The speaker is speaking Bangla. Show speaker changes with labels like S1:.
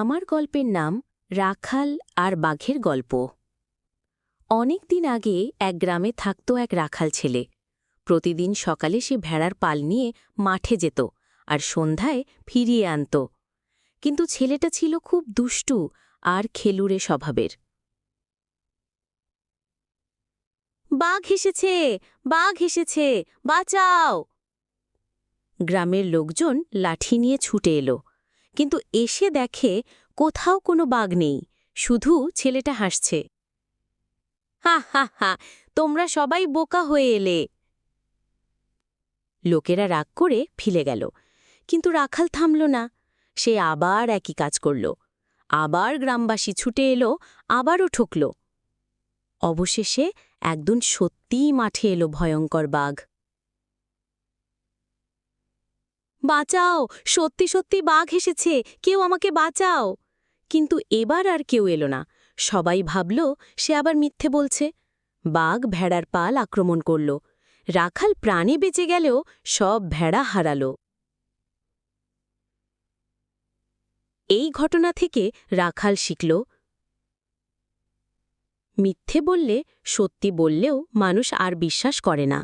S1: আমার গল্পের নাম রাখাল আর বাঘের গল্প। অনেক দিন আগে এক গ্রামে থাকত এক রাখাল ছেলে। প্রতিদিন সকালে সে ভেড়ার পাল নিয়ে মাঠে যেত আর সন্ধ্যায় ফিরিয়ে আনত। কিন্তু ছেলেটা ছিল খুব দুষ্টু আর খেলুড়ে স্বভাবের। বাঘ এসেছে বাঘ এসেছে, বাঁচাও। গ্রামের লোকজন লাঠি নিয়ে ছুটে এলো। কিন্তু এসে দেখে কোথাও কোনো বাঘ নেই, শুধু ছেলেটা হাসছে। হা হা হা, তোমরা সবাই বোকা হয়ে এলে। লোকেরা রাগ করে ফিলে গেল, কিন্তু রাখাল থামল না, সে আবার একই কাজ করল। আবার গ্রামবাসী ছুটে এলো, আবারও ঠকল। অবশেষে একদিন সত্যিই মাঠে এলো ভয়ঙ্কর বাঘ। বাঁচাও, সত্যি সত্যি বাঘ এসেছে, কেউ আমাকে বাঁচাও। কিন্তু এবার আর কেউ এলো না। সবাই ভাবল, সে আবার মিথ্যে বলছে। বাঘ ভেড়ার পাল আক্রমণ করল। রাখাল প্রাণে বেঁচে গেলেও সব ভেড়া হারালো। এই ঘটনা থেকে রাখাল শিখল, মিথ্যে বললে সত্যি বললেও মানুষ আর বিশ্বাস করে না।